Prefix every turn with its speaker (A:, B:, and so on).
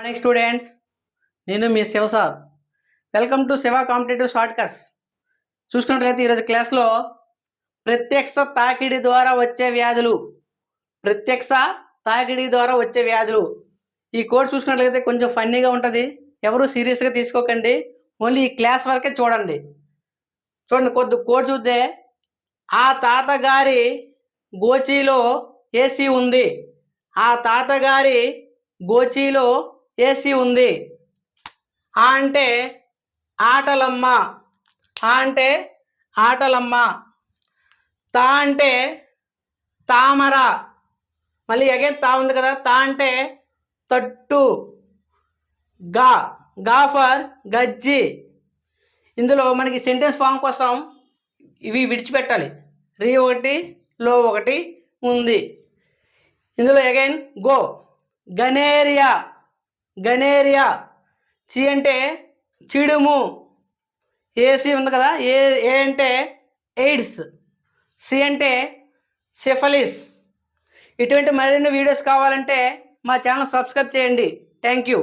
A: Morning students నేను మీ Shiva sir. Welcome to Shiva competitive shortcuts చూసుకున్నట్లయితే ఈరోజు క్లాస్లో ప్రత్యక్ష తాకిడి ద్వారా వచ్చే వ్యాధులు ప్రత్యక్ష తాకిడి ద్వారా వచ్చే వ్యాధులు. ఈ కోర్స్ చూసుకున్నట్లయితే కొంచెం ఫన్నీగా ఉంటుంది. ఎవరు సీరియస్గా తీసుకోకండి. ఓన్లీ ఈ క్లాస్ వరకే చూడండి. చూడండి కొద్ది కోడ్ చూస్తే ఆ తాతగారి గోచీలో ఏసీ ఉంది. ఆ తాతగారి గోచీలో ఏసీ ఉంది. ఆ అంటే ఆటలమ్మ. ఆ అంటే ఆటలమ్మ. తా అంటే తామర. మళ్ళీ అగైన్ తా ఉంది కదా. తా అంటే తట్టు. గా. గా ఫర్ గజ్జి. ఇందులో మనకి సెంటెన్స్ ఫామ్ కోసం ఇవి విడిచిపెట్టాలి. రీ ఒకటి లో ఒకటి ఉంది. ఇందులో అగైన్ గో గనేరియా. గనేరియా. చి అంటే చిడుము. ఏసి ఉంది కదా? ఏ ఏ అంటే ఎయిడ్స్. సి అంటే సిఫలిస్. ఇటువంటి మరిన్ని వీడియోస్ కావాలంటే మా ఛానల్ సబ్స్క్రైబ్ చేయండి. Thank you.